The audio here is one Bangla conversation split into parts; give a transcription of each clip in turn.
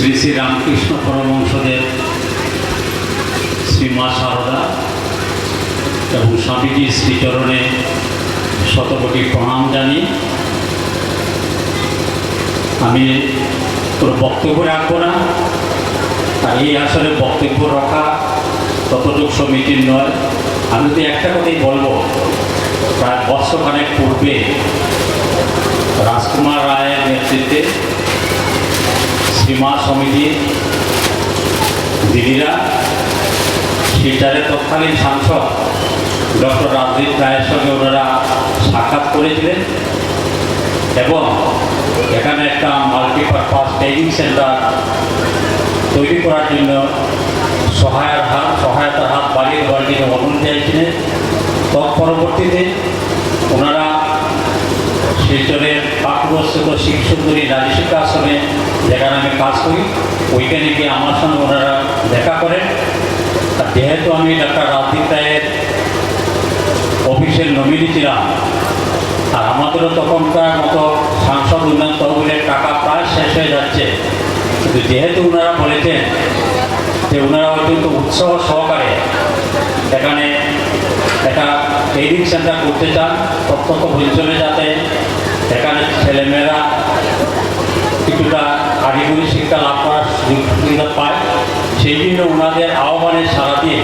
শ্রী শ্রী রামকৃষ্ণ পরমংসদেব শ্রীমা সারদা এবং স্বামীজির শ্রীচরণে শতকোটি প্রণাম জানিয়ে আমি কোনো বক্তব্য রাখব না। আর এই আসলে বক্তব্য রাখা ততটুকু সমিতির নয়। আমি তো একটা কথাই বলব, প্রায় বর্ষখানেক পূর্বে রাজকুমার রায়ের নেতৃত্বে সীমা সমিতি, দিদিরা, শিলচরের তৎকালীন সাংসদ ডক্টর রাজদীপ রায়ের সঙ্গে ওনারা সাক্ষাৎ করেছিলেন এবং এখানে একটা মাল্টিপারপাস ট্রেনিং সেন্টার তৈরি করার জন্য সহায়তার হাত সহায়তার হাত বাড়িয়ে দেওয়ার জন্য অনুরোধ চাইছিলেন। তৎপরবর্তীতে ওনারা শিলচরের পাকুবস্থিত শিখ সুন্দরী রাজি আশ্রমে যেখানে আমি কাজ করি। ওইখানে গিয়ে আমার সঙ্গে ওনারা দেখা করেন। আর যেহেতু আমি ডাক্তার রাজদীপ রায়ের অফিসের নমিনি ছিলাম, আর আমাদেরও তখনকার মতো সাংসদ উন্নয়ন তহবিলের টাকা প্রায় শেষ হয়ে যাচ্ছে। কিন্তু যেহেতু ওনারা বলেছেন যে ওনারা অত্যন্ত উৎসাহ সহকারে এখানে একটা ট্রেনিং সেন্টার করতে চান, প্রত্যক্ষ অঞ্চলে যাতে এখানে ছেলেমেয়েরা কিছুটা কারিগরি শিক্ষা লাভ করার সুযোগ পায়। সেই জন্য ওনাদের আহ্বানে সাড়া দিয়ে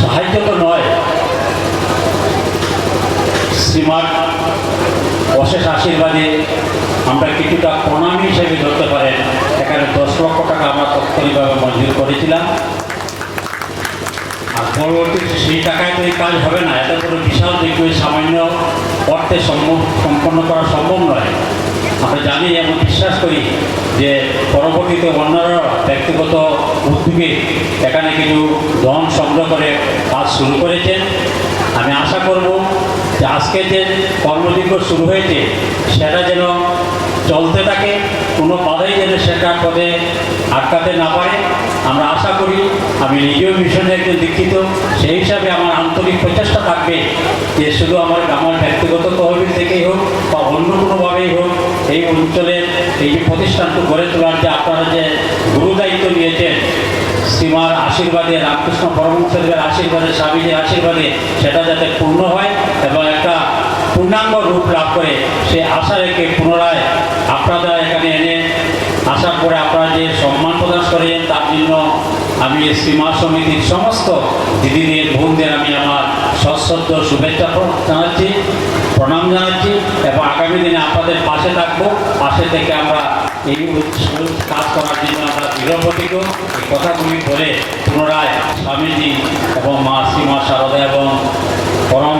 সাহায্য তো নয় শ্রীমান অশেষ আশীর্বাদে আমরা কিছুটা প্রণামী হিসেবে ধরতে পারেন। এখানে দশ লক্ষ টাকা আমরা তৎক্ষণিকভাবে মঞ্জুর করেছিলাম। আর পরবর্তীতে সেই টাকায় তো এই কাজ হবে না। এত বড় বিশাল দিক সামান্য অর্থে সম্পন্ন করা সম্ভব নয়। আমরা জানি এবং বিশ্বাস করি যে পরবর্তীতে অন্যরা ব্যক্তিগত উদ্যোগে এখানে কিছু ধন সংগ্রহ করে কাজ শুরু করেছেন। আমি আশা করব যে আজকে যে কর্মযোগ্য শুরু হয়েছে, সেটা যেন চলতে থাকে, কোনো বাধাই যেন সেটা পদে আটকাতে না পারে। আমরা আশা করি, আমি নিজেও মিশনে একজন দীক্ষিত, সেই হিসাবে আমার আন্তরিক প্রচেষ্টা থাকবে যে শুধু আমার আমার ব্যক্তিগত তহবিল থেকেই হোক বা অন্য কোনোভাবেই হোক, এই অঞ্চলের এই যে প্রতিষ্ঠানটি গড়ে তোলার যে আপনারা যে গুরু দায়িত্ব নিয়েছেন সীমার আশীর্বাদে রামকৃষ্ণ পরমহংসদেবের আশীর্বাদে, স্বামীজির আশীর্বাদে সেটা যাতে পূর্ণ হয় এবং পূর্ণাঙ্গ রূপ লাভ করে, সে আশা রেখে পুনরায় আপনারা এখানে এনে আসার পরে আপনারা যে সম্মান প্রকাশ করেন, তার জন্য আমি শ্রীমা সমিতির সমস্ত দিদিদের, বোনদের আমি আমার সশ্রদ্ধ শুভেচ্ছা জানাচ্ছি, প্রণাম জানাচ্ছি এবং আগামী দিনে আপনাদের পাশে থাকব। পাশে থেকে আমরা এই কাজ করার জন্য আমরা দৃঢ়প্রতিজ্ঞ এই কথাগুলি বলে পুনরায় স্বামীজি এবং মা সীমা শারদা এবং পরম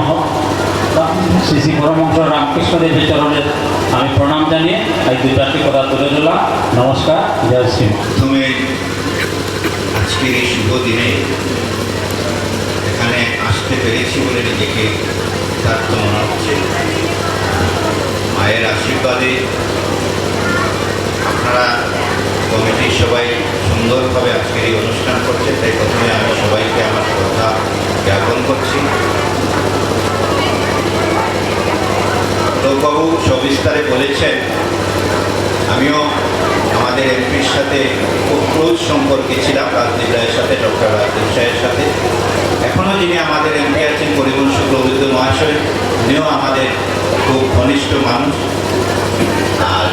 শ্রী শ্রী পরমহংস রামকৃষ্ণদেবের চরণে আমি প্রণাম জানিয়ে এই দুই চারটি কথা তুলে ধরলাম। নমস্কার, জয় শ্রী প্রথমে আজকের এই শুভ দিনে এখানে আসতে পেরেছি বলে নিজেকে কৃতার্থ মনে হচ্ছে। মায়ের আশীর্বাদে আপনারা কমিটির সবাই সুন্দরভাবে আজকের এই অনুষ্ঠান করছে তাই প্রথমে আমি সবাইকে আমার শ্রদ্ধা জ্ঞাপন করছি লোকবাবু সবিস্তারে বলেছেন, আমিও আমাদের এমপির সাথে খুব ক্লোজ সম্পর্কে ছিলাম, রাজদীপ রায়ের সাথে, ডক্টর রাজদীপ রায়ের সাথে। এখনও যিনি আমাদের এমপি আছেন পরিবহন শুক্লবৈদ্য মহাশয়, উনিও আমাদের খুব ঘনিষ্ঠ মানুষ। আর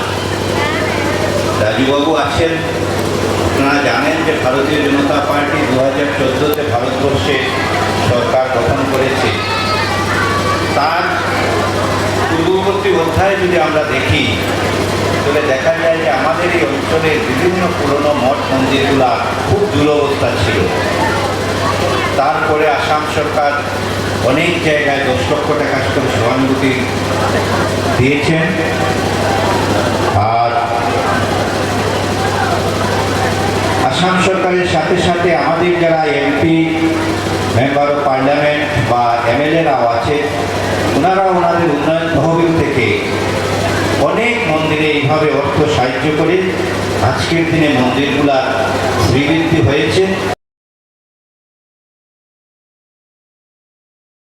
রাজুবাবু আছেন, আপনারা জানেন যে ভারতীয় জনতা পার্টি দু হাজার চোদ্দোতে ভারতবর্ষে সরকার গঠন করেছে তার অধ্যায় যদি আমরা দেখি, তাহলে দেখা যায় যে আমাদের এই অঞ্চলের বিভিন্ন পুরনো মঠ মন্দিরগুলা খুব দুরবস্থা ছিল। তারপরে আসাম সরকার অনেক জায়গায় দশ লক্ষ টাকা করে সহানুভূতি দিয়েছেন। আর আসাম সরকারের সাথে সাথে আমাদের যারা এমপি, মেম্বার অফ পার্লামেন্ট বা এমএলএরাও আছে ওনারা ওনাদের উন্নয়ন তহবিল মন্দিরে এইভাবে অর্থ সাহায্য করে আজকের দিনে মন্দিরগুলা শ্রীবৃদ্ধি হয়েছে।